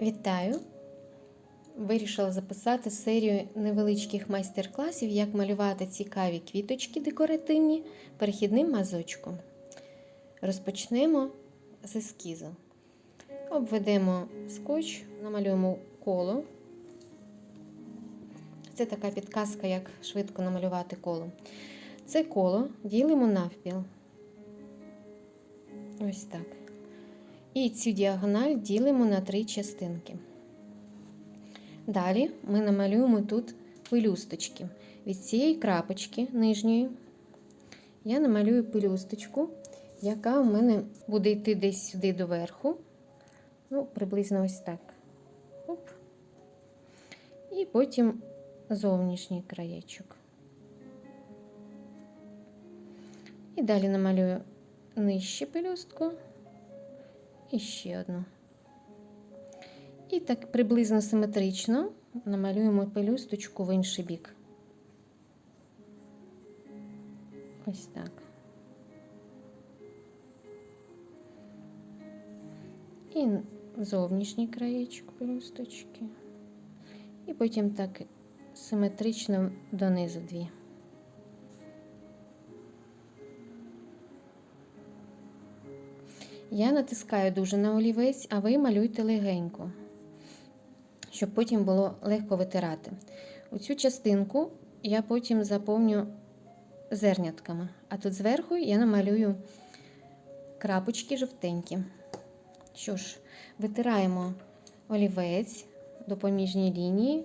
Вітаю! Вирішила записати серію невеличких майстер-класів, як малювати цікаві квіточки декоративні перехідним мазочком. Розпочнемо з ескізу. Обведемо скотч, намалюємо коло. Це така підказка, як швидко намалювати коло. Це коло ділимо навпіл. Ось так. І цю діагональ ділимо на три частинки. Далі ми намалюємо тут пелюсточки. Від цієї крапочки нижньої я намалюю пелюсточку, яка у мене буде йти десь сюди до верху. Ну, приблизно ось так. Оп. І потім зовнішній краєчок. І далі намалюю нижче пелюстку. І ще одну. І так приблизно симетрично намалюємо пелюсточку в інший бік. Ось так. І зовнішній краєчок пелюсточки. І потім так симетрично донизу дві. Я натискаю дуже на олівець, а ви малюйте легенько, щоб потім було легко витирати. Оцю частинку я потім заповню зернятками, а тут зверху я намалюю крапочки жовтенькі. Що ж, витираємо олівець допоміжній лінії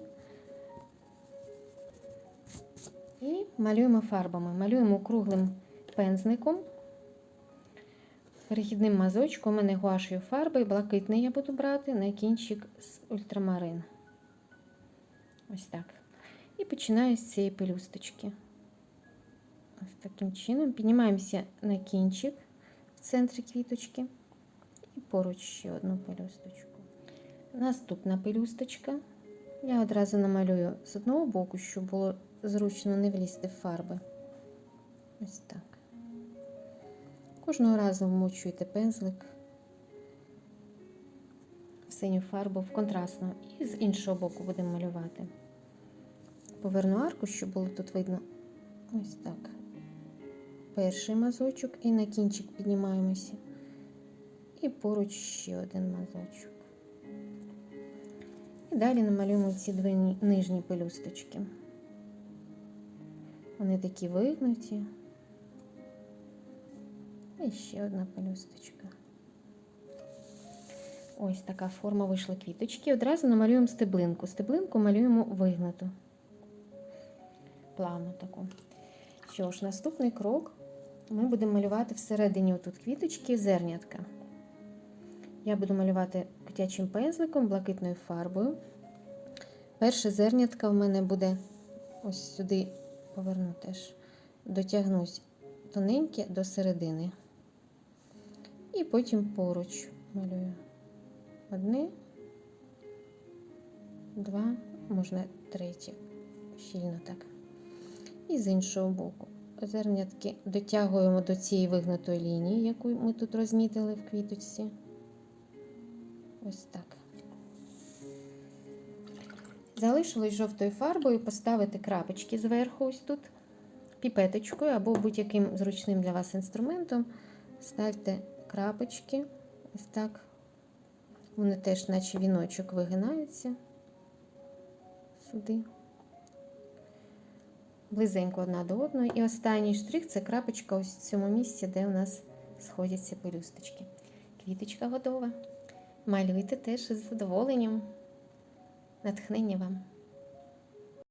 і малюємо фарбами. Малюємо круглим пензником. Перехідним мазочком у мене гуашою фарби, блакитний я буду брати на кінчик з ультрамарин. Ось так. І починаю з цієї пелюсточки. Ось таким чином. Піднімаємося на кінчик в центрі квіточки і поруч ще одну пелюсточку. Наступна пелюсточка. Я одразу намалюю з одного боку, щоб було зручно не влізти в фарби. Ось так. Кожного разу вмочуєте пензлик в синю фарбу в контрастну і з іншого боку будемо малювати. Поверну арку, щоб було тут видно ось так. Перший мазочок і на кінчик піднімаємося. І поруч ще один мазочок. І далі намалюємо ці дві нижні пелюсточки. Вони такі вигнуті. І ще одна пелюсточка. Ось така форма вийшла квіточки. Одразу намалюємо стеблинку. Стеблинку малюємо вигнуту. Плавну таку. Що ж, наступний крок ми будемо малювати всередині тут квіточки зернятка. Я буду малювати котячим пензликом, блакитною фарбою. Перше зернятка в мене буде ось сюди поверну теж, дотягнусь тоненьке до середини. І потім поруч малюю. Одне, два, можна третє, щільно так. І з іншого боку. Зернятки дотягуємо до цієї вигнутої лінії, яку ми тут розмітили в квіточці. Ось так. Залишилось жовтою фарбою поставити крапочки зверху, ось тут, піпеточкою або будь-яким зручним для вас інструментом. Ставте крапочки, ось так. Вони теж, наче віночок, вигинаються сюди, близенько одна до одної. І останній штрих це крапочка ось в цьому місці, де у нас сходяться пелюсточки. Квіточка готова. Малюйте теж із задоволенням. Натхнення вам!